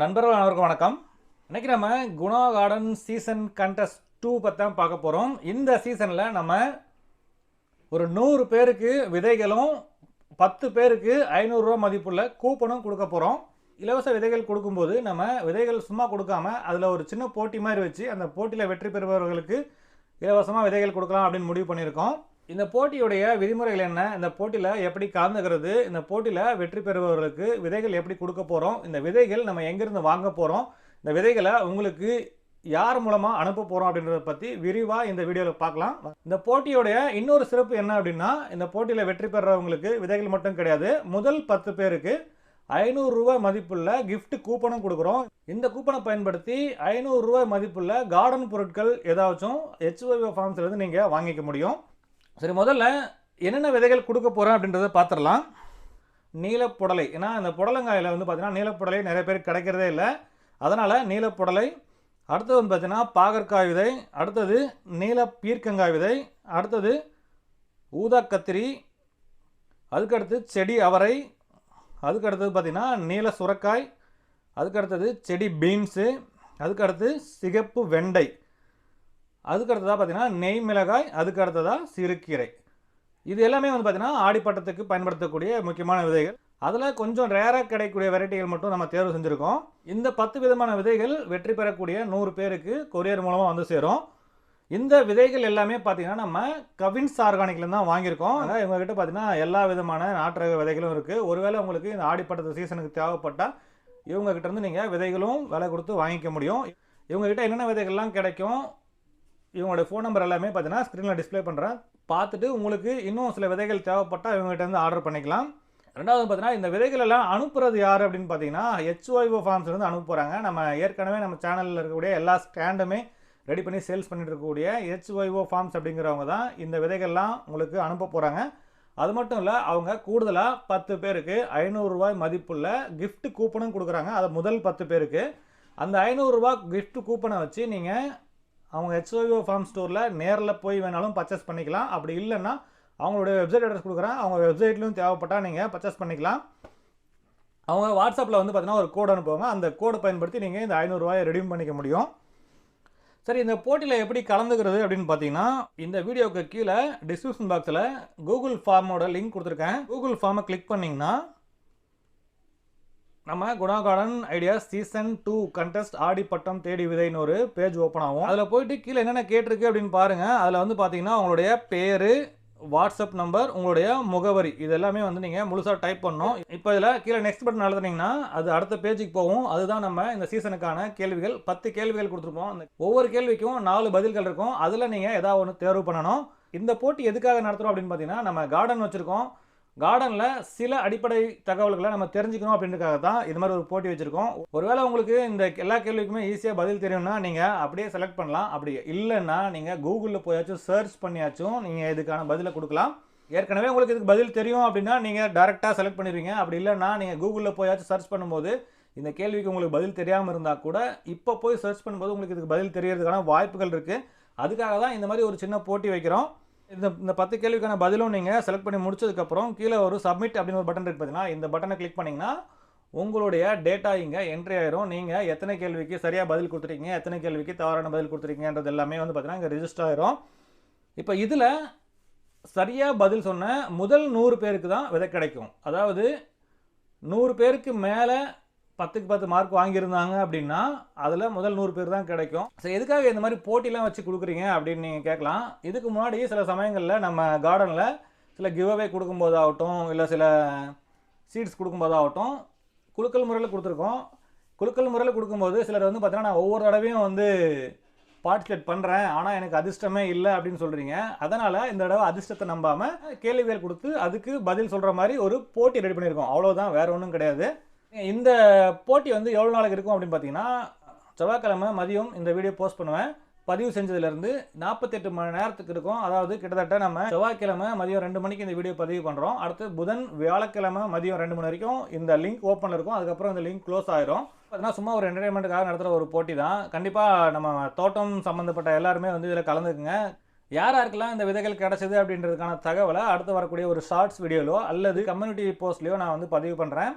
நண்பர்கள் அனைவருக்கும் வணக்கம். இன்னைக்கு நம்ம Guna garden season contest two பற்றி தான் பார்க்க போகிறோம் இந்த சீசனில் நம்ம ஒரு நூறு பேருக்கு விதைகளும் பத்து பேருக்கு ஐநூறுரூவா மதிப்புள்ள கூப்பனும் கொடுக்க போகிறோம் இலவச விதைகள் கொடுக்கும்போது நம்ம விதைகள் சும்மா கொடுக்காம அதில் ஒரு சின்ன போட்டி மாதிரி வச்சு அந்த போட்டியில் வெற்றி பெறுபவர்களுக்கு இலவசமாக விதைகள் கொடுக்கலாம் அப்படின்னு முடிவு பண்ணியிருக்கோம். இந்த போட்டியுடைய விதிமுறைகள் என்ன? இந்த போட்டியில் எப்படி கலந்துக்கிறது? இந்த போட்டியில் வெற்றி பெறுபவர்களுக்கு விதைகள் எப்படி கொடுக்க போகிறோம் இந்த விதைகள் நம்ம எங்கேருந்து வாங்க போகிறோம் இந்த விதைகளை உங்களுக்கு யார் மூலமாக அனுப்ப போகிறோம் அப்படின்றத பற்றி விரிவாக இந்த வீடியோவில் பார்க்கலாம். இந்த போட்டியோடைய இன்னொரு சிறப்பு என்ன அப்படின்னா இந்த போட்டியில் வெற்றி பெறவங்களுக்கு விதைகள் மட்டும் கிடையாது. முதல் பத்து பேருக்கு ஐநூறுரூவா மதிப்புள்ள கிஃப்ட் கூப்பனும் கொடுக்குறோம். இந்த கூப்பனை பயன்படுத்தி ஐநூறுரூவா மதிப்புள்ள கார்டன் பொருட்கள் ஏதாச்சும் ஹெச்ஓவி ஃபார்ம்ஸ்லேருந்து நீங்கள் வாங்கிக்க முடியும். சரி முதல்ல என்னென்ன விதைகள் கொடுக்க போகிறேன் அப்படின்றத பார்த்துடலாம். நீலப்புடலை. ஏன்னா அந்த புடலங்காயில் வந்து பார்த்தீங்கன்னா நீலப்புடலை நிறைய பேர் கிடைக்கிறதே இல்லை. அதனால் நீலப்புடலை அடுத்தது வந்து பார்த்தீங்கன்னா பாகற்காய் விதை அடுத்தது நீல பீர்க்கங்காய் விதை அடுத்தது ஊதா கத்திரி அதுக்கடுத்து செடி அவரை அதுக்கடுத்தது பார்த்திங்கன்னா நீல சுரக்காய் அதுக்கடுத்தது செடி பீன்ஸு அதுக்கடுத்து சிகப்பு வெண்டை. அதுக்கடுத்ததாக பார்த்தீங்கன்னா நெய் மிளகாய் அதுக்கு அடுத்ததாக சிறுகீரை. இது எல்லாமே வந்து பார்த்தீங்கன்னா ஆடிப்பட்டத்துக்கு பயன்படுத்தக்கூடிய முக்கியமான விதைகள். அதில் கொஞ்சம் ரேராக கிடைக்கக்கூடிய வெரைட்டிகள் மட்டும் நம்ம தேர்வு செஞ்சுருக்கோம். இந்த பத்து விதமான விதைகள் வெற்றி பெறக்கூடிய நூறு பேருக்கு கொரியர் மூலமாக வந்து சேரும். இந்த விதைகள் எல்லாமே பார்த்தீங்கன்னா நம்ம கவின்ஸ் ஆர்கானிக்லேருந்து தான் வாங்கியிருக்கோம். அதாவது இவங்ககிட்ட பார்த்தீங்கன்னா எல்லா விதமான நாட்டு விதைகளும் இருக்குது ஒருவேளை உங்களுக்கு இந்த ஆடிப்பட்டத்து சீசனுக்கு தேவைப்பட்டால் இவங்ககிட்ட இருந்து நீங்கள் விதைகளும் விலை கொடுத்து வாங்கிக்க முடியும். இவங்ககிட்ட என்னென்ன விதைகள்லாம் கிடைக்கும்? இவங்களோட ஃபோன் நம்பர் எல்லாமே பார்த்தீங்கன்னா ஸ்க்ரீனில் டிஸ்ப்ளே பண்ணுறேன் பார்த்துட்டு உங்களுக்கு இன்னும் சில விதைகள் தேவைப்பட்டால் இவங்ககிட்ட இருந்து ஆர்டர் பண்ணிக்கலாம். ரெண்டாவது பார்த்தீங்கன்னா இந்த விதைகள் எல்லாம் அனுப்புறது யார் அப்படின்னு பார்த்தீங்கன்னா ஹெச்ஒய்ஓ ஃபார்ம்ஸ்லேருந்து அனுப்ப போகிறாங்க நம்ம ஏற்கனவே நம்ம சேனலில் இருக்கக்கூடிய எல்லா ஸ்டாண்டுமே ரெடி பண்ணி சேல்ஸ் பண்ணிட்டு இருக்கக்கூடிய ஹெச்ஒய்ஓ ஃபார்ம்ஸ் அப்படிங்கிறவங்க தான் இந்த விதைகள்லாம் உங்களுக்கு அனுப்ப போகிறாங்க அது மட்டும் இல்லை அவங்க கூடுதலாக பத்து பேருக்கு ஐநூறுரூவாய் மதிப்புள்ள கிஃப்ட் கூப்பனும் கொடுக்குறாங்க. அது முதல் பத்து பேருக்கு. அந்த ஐநூறுரூவா கிஃப்ட் கூப்பனை வச்சு நீங்கள் அவங்க ஹெச்ஓவிஓ ஃபார்ம் ஸ்டோரில் நேரில் போய் வேணாலும் பர்ச்சேஸ் பண்ணிக்கலாம். அப்படி இல்லைன்னா அவங்களுடைய வெப்சைட் அட்ரஸ் கொடுக்குறேன். அவங்க வெப்சைட்லையும் தேவைப்பட்டால் நீங்கள் பர்ச்சேஸ் பண்ணிக்கலாம். அவங்க வாட்ஸ்அப்பில் வந்து பார்த்தீங்கன்னா ஒரு கோடு அனுப்புவாங்க. அந்த கோடை பயன்படுத்தி நீங்கள் இந்த ஐநூறுரூவாயை ரெடியூம் பண்ணிக்க முடியும். சரி இந்த போட்டியில் எப்படி கலந்துக்கிறது அப்படின்னு பார்த்தீங்கன்னா இந்த வீடியோவுக்கு கீழே டிஸ்கிரிப்ஷன் பாக்ஸில் கூகுள் ஃபார்மோட லிங்க் கொடுத்துருக்கேன். கூகுள் ஃபார்மை கிளிக் பண்ணிங்கன்னா நம்ம Guna garden idea season two contest ஆடி பட்டம் தேடி விதைன்னு ஒரு பேஜ் ஓப்பன் ஆகும். அதில் போயிட்டு கீழே என்னென்ன கேட்டிருக்கு அப்படின்னு பாருங்கள் அதில் வந்து பார்த்தீங்கன்னா உங்களுடைய பேர் வாட்ஸ்அப் நம்பர் உங்களுடைய முகவரி. இது எல்லாமே வந்து நீங்கள் முழுசாக டைப் பண்ணணும். இப்போ இதில் கீழே நெக்ஸ்ட் பட்டன் அழுத்துனீங்கன்னா அது அடுத்த பேஜுக்கு போகும். அதுதான் நம்ம இந்த சீசனுக்கான கேள்விகள். பத்து கேள்விகள் கொடுத்துருப்போம். அந்த ஒவ்வொரு கேள்விக்கும் நாலு பதில்கள் இருக்கும். அதில் நீங்கள் ஏதாவது ஒன்று தேர்வு பண்ணணும். இந்த போட்டி எதுக்காக நடத்துகிறோம் அப்படின்னு பார்த்தீங்கன்னா நம்ம கார்டன் வச்சுருக்கோம். கார்டனில் சில அடிப்படை தகவல்களை நம்ம தெரிஞ்சுக்கணும் அப்படின்றக்காக தான் இது மாதிரி ஒரு போட்டி வச்சுருக்கோம். ஒருவேளை உங்களுக்கு இந்த எல்லா கேள்விக்குமே ஈஸியாக பதில் தெரியும்னா நீங்கள் அப்படியே செலக்ட் பண்ணலாம். அப்படி இல்லைன்னா நீங்கள் கூகுளில் போயாச்சும் சர்ச் பண்ணியாச்சும் நீங்கள் இதுக்கான பதிலை கொடுக்கலாம். ஏற்கனவே உங்களுக்கு இதுக்கு பதில் தெரியும் அப்படின்னா நீங்கள் டேரெக்டாக செலக்ட் பண்ணிடுவீங்க. அப்படி இல்லைன்னா நீங்கள் கூகுளில் போயாச்சும் சர்ச் பண்ணும்போது இந்த கேள்விக்கு உங்களுக்கு பதில் தெரியாமல் இருந்தால் கூட இப்போ போய் சர்ச் பண்ணும்போது உங்களுக்கு இதுக்கு பதில் தெரியறதுக்கான வாய்ப்புகள் இருக்குது அதுக்காக தான் இந்த மாதிரி ஒரு சின்ன போட்டி வைக்கிறோம். இந்த இந்த பத்து கேள்விக்கான பதிலும் நீங்கள் செலக்ட் பண்ணி முடிச்சதுக்கப்புறம் கீழே ஒரு சப்மிட் அப்படின்னு ஒரு பட்டன் இருக்கு பார்த்தீங்கன்னா இந்த பட்டனை கிளிக் பண்ணிங்கன்னா உங்களுடைய டேட்டா இங்கே என்ட்ரி ஆயிரும். நீங்கள் எத்தனை கேள்விக்கு சரியாக பதில் கொடுத்துருக்கீங்க எத்தனை கேள்விக்கு தவறான பதில் கொடுத்துருக்கீங்கன்றது எல்லாமே வந்து பார்த்தீங்கன்னா இங்கே ரிஜிஸ்டர் ஆயிரும். இப்போ இதில் சரியாக பதில் சொன்ன முதல் நூறு பேருக்கு தான் விதை கிடைக்கும். அதாவது நூறு பேருக்கு மேலே பத்துக்கு பத்து மார்க் வாங்கியிருந்தாங்க அப்படின்னா அதில் முதல் நூறு பேர் தான் கிடைக்கும். ஸோ எதுக்காக இந்த மாதிரி போட்டிலாம் வச்சு கொடுக்குறீங்க அப்படின்னு நீங்கள் கேட்கலாம். இதுக்கு முன்னாடி சில சமயங்களில் நம்ம கார்டனில் சில கிவ்அவே கொடுக்கும்போதாகட்டும் இல்லை சில சீட்ஸ் கொடுக்கும்போதாகட்டும் குலுக்கல் முறையில் கொடுத்துருக்கோம். குலுக்கல் முறையில் கொடுக்கும்போது சிலர் வந்து பார்த்தீங்கன்னா நான் ஒவ்வொரு தடவையும் வந்து பார்ட்டிசிபேட் பண்ணுறேன் ஆனால் எனக்கு அதிர்ஷ்டமே இல்லை அப்படின்னு சொல்கிறீங்க அதனால் இந்த தடவை அதிர்ஷ்டத்தை நம்பாமல் கேள்விகள் கொடுத்து அதுக்கு பதில் சொல்கிற மாதிரி ஒரு போட்டி ரெடி பண்ணியிருக்கோம். அவ்வளோதான் வேறு ஒன்றும் கிடையாது. இந்த போட்டி வந்து எவ்வளோ நாளைக்கு இருக்கும் அப்படின்னு பார்த்தீங்கன்னா செவ்வாய்க்கிழமை மதியம் இந்த வீடியோ போஸ்ட் பண்ணுவேன். பதிவு செஞ்சதுலேருந்து நாற்பத்தெட்டு மணி நேரத்துக்கு இருக்கும். அதாவது கிட்டத்தட்ட நம்ம செவ்வாய்க்கிழமை மதியம் ரெண்டு மணிக்கு இந்த வீடியோ பதிவு பண்ணுறோம் அடுத்து புதன் வியாழக்கிழமை மதியம் ரெண்டு மணி வரைக்கும் இந்த லிங்க் ஓப்பனில் இருக்கும். அதுக்கப்புறம் இந்த லிங்க் க்ளோஸ் ஆயிரும். பார்த்தீங்கன்னா சும்மா ஒரு என்டர்டைன்மெண்ட்டுக்காக நடத்துகிற ஒரு போட்டி தான். கண்டிப்பாக நம்ம தோட்டம் சம்மந்தப்பட்ட எல்லாருமே வந்து இதில் கலந்துக்குங்க. யார் யாருக்கெல்லாம் இந்த விதைகள் கிடச்சிது அப்படின்றதுக்கான தகவலை அடுத்து வரக்கூடிய ஒரு ஷார்ட்ஸ் வீடியோலோ அல்லது கம்யூனிட்டி போஸ்ட்லேயோ நான் வந்து பதிவு பண்ணுறேன்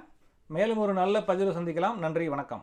மேலும் ஒரு நல்ல பதிவு சந்திக்கலாம். நன்றி வணக்கம்.